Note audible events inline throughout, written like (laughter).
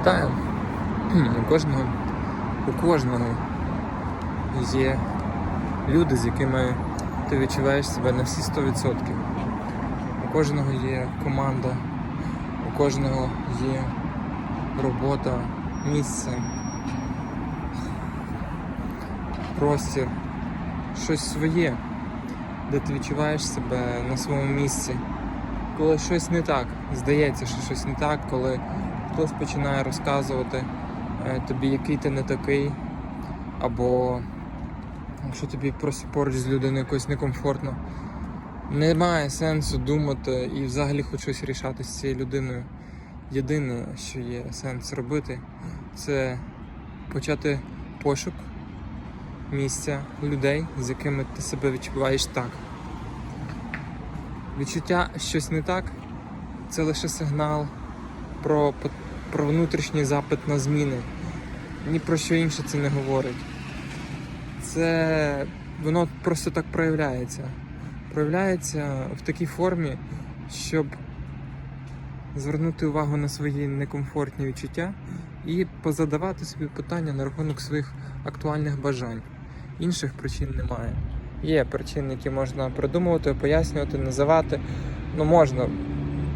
Вітаю! У кожного, у кожного є люди, з якими ти відчуваєш себе на всі 100%. У кожного є команда, у кожного є робота, місце, простір, щось своє, де ти відчуваєш себе на своєму місці. Коли щось не так, здається, що щось не так, коли хтось починає розказувати е, тобі, який ти не такий, або якщо тобі просто поруч з людиною якось некомфортно, немає сенсу думати і взагалі хоч щось рішати з цією людиною. Єдине, що є сенс робити, це почати пошук місця людей, з якими ти себе відчуваєш так. Відчуття щось не так це лише сигнал про, про внутрішній запит на зміни. Ні про що інше це не говорить. Це воно просто так проявляється. Проявляється в такій формі, щоб звернути увагу на свої некомфортні відчуття і позадавати собі питання на рахунок своїх актуальних бажань. Інших причин немає. Є причини, які можна придумувати, пояснювати, називати. Ну, можна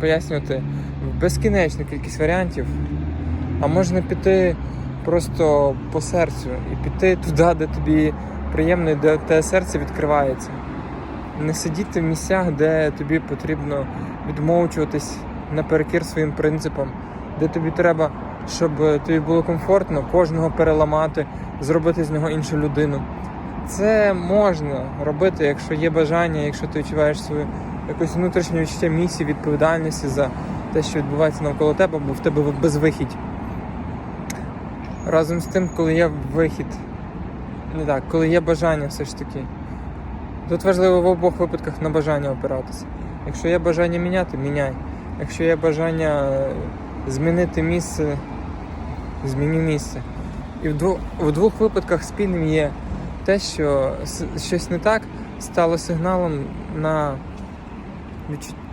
пояснювати безкінечну кількість варіантів, а можна піти просто по серцю і піти туди, де тобі приємно, де те серце відкривається. Не сидіти в місцях, де тобі потрібно відмовчуватись наперекір своїм принципам, де тобі треба, щоб тобі було комфортно, кожного переламати, зробити з нього іншу людину. Це можна робити, якщо є бажання, якщо ти відчуваєш свою якусь внутрішнє відчуття місії, відповідальності за те, що відбувається навколо тебе, бо в тебе безвихідь. Разом з тим, коли є вихід, не так, коли є бажання все ж таки. Тут важливо в обох випадках на бажання опиратися. Якщо є бажання міняти, міняй. Якщо є бажання е, змінити місце, зміню місце. І в двох, в двох випадках спільним є те, що щось не так стало сигналом на.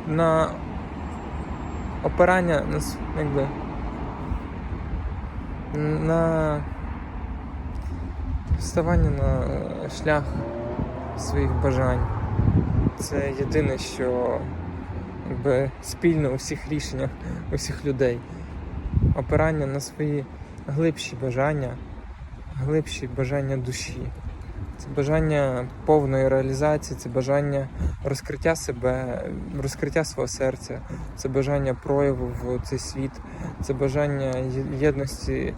На опирання на якби, на вставання на шлях своїх бажань. Це єдине, що якби, спільно у всіх рішеннях усіх людей. Опирання на свої глибші бажання, глибші бажання душі. Це бажання повної реалізації, це бажання розкриття себе, розкриття свого серця, це бажання прояву в цей світ, це бажання єдності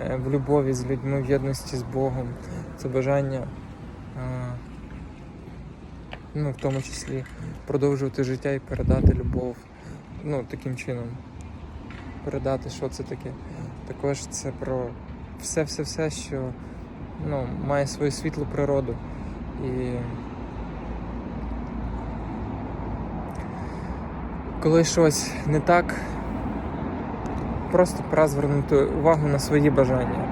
е, в любові з людьми, в єдності з Богом, це бажання, е, ну, в тому числі, продовжувати життя і передати любов. Ну, таким чином. Передати, що це таке. Також це про все-все-все, що ну, має свою світлу природу. І коли щось не так, просто пора звернути увагу на свої бажання.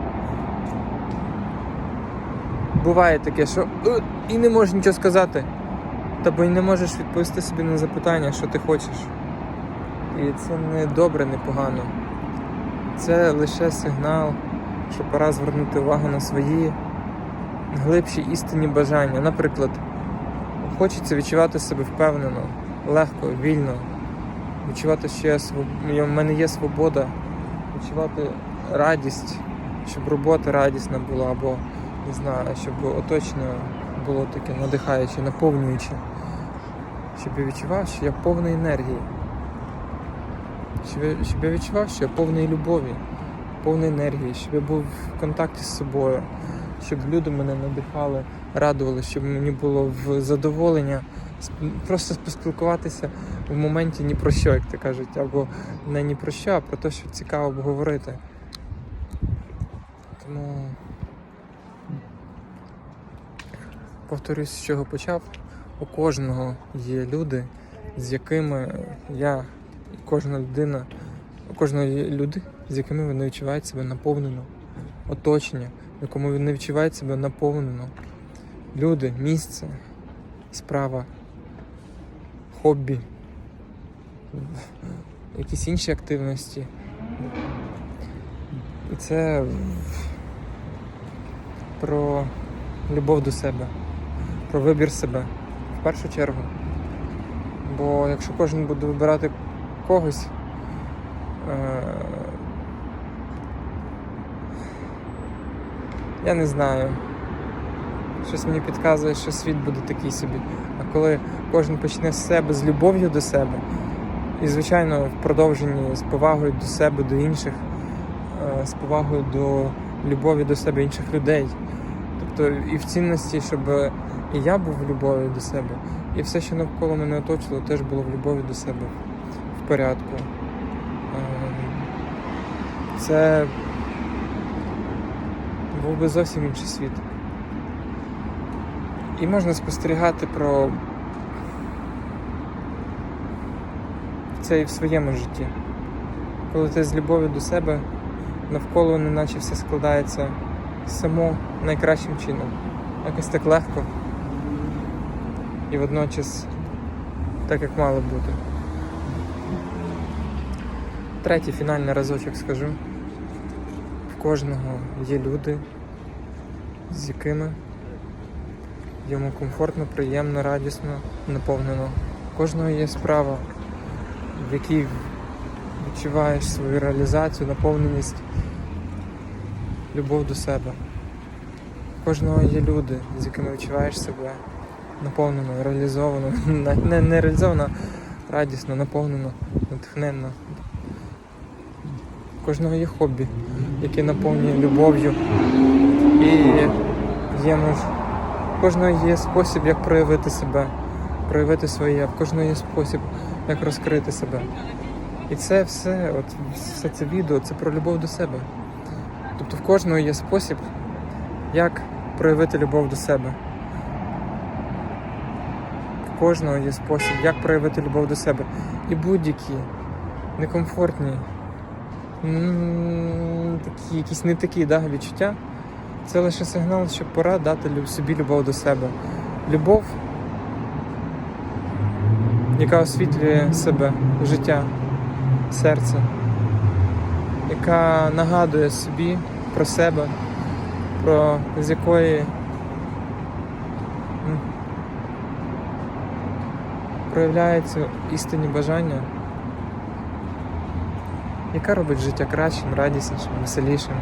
Буває таке, що «Е, і не можеш нічого сказати, та бо й не можеш відповісти собі на запитання, що ти хочеш. І це не добре, не погано. Це лише сигнал, що пора звернути увагу на свої глибші істинні бажання. Наприклад, хочеться відчувати себе впевнено, легко, вільно, відчувати, що я своб... в мене є свобода, відчувати радість, щоб робота радісна була, або не знаю, щоб оточення було таке надихаюче, наповнююче. Щоб я відчував, що я повний енергії. Щоб я, відчував, що я повний любові, повний енергії, щоб я був в контакті з собою, щоб люди мене надихали, радували, щоб мені було в задоволення просто поспілкуватися в моменті ні про що, як то кажуть, або не ні про що, а про те, що цікаво обговорити. Тому повторюсь, з чого почав. У кожного є люди, з якими я, кожна людина, у кожного люди, з якими вони відчувають себе наповнено, оточення, в якому вони відчувають себе наповнено. Люди, місце, справа, хобі, якісь інші активності. І це про любов до себе, про вибір себе в першу чергу. Бо якщо кожен буде вибирати когось, я не знаю. Щось мені підказує, що світ буде такий собі. А коли кожен почне з себе, з любов'ю до себе, і, звичайно, в продовженні з повагою до себе, до інших, е, з повагою до любові до себе інших людей. Тобто і в цінності, щоб і я був в любові до себе, і все, що навколо мене оточило, теж було в любові до себе в порядку. Ем, Це був би зовсім інший світ. І можна спостерігати про це і в своєму житті. Коли ти з любов'ю до себе навколо неначе все складається само найкращим чином. Якось так легко. І водночас так, як мало бути. Третій фінальний разочок скажу. В кожного є люди, з якими йому комфортно, приємно, радісно, наповнено. Кожного є справа, в якій відчуваєш свою реалізацію, наповненість, любов до себе. Кожного є люди, з якими відчуваєш себе наповнено, реалізовано, (laughs) не, не реалізовано, а радісно, наповнено, натхненно. Кожного є хобі, яке наповнює любов'ю і є мож... кожного є спосіб, як проявити себе, проявити своє, в кожного є спосіб, як розкрити себе. І це все, от все це відео, це про любов до себе. Тобто в кожного є спосіб, як проявити любов до себе. В кожного є спосіб, як проявити любов до себе. І будь-які некомфортні, такі, якісь не такі да, відчуття. Це лише сигнал, що пора дати собі любов до себе. Любов, яка освітлює себе, життя, серце, яка нагадує собі про себе, про з якої проявляються істинні бажання, яка робить життя кращим, радіснішим, веселішим,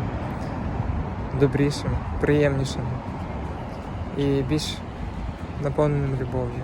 добрішим, приємнішим і більш наповненим любов'ю.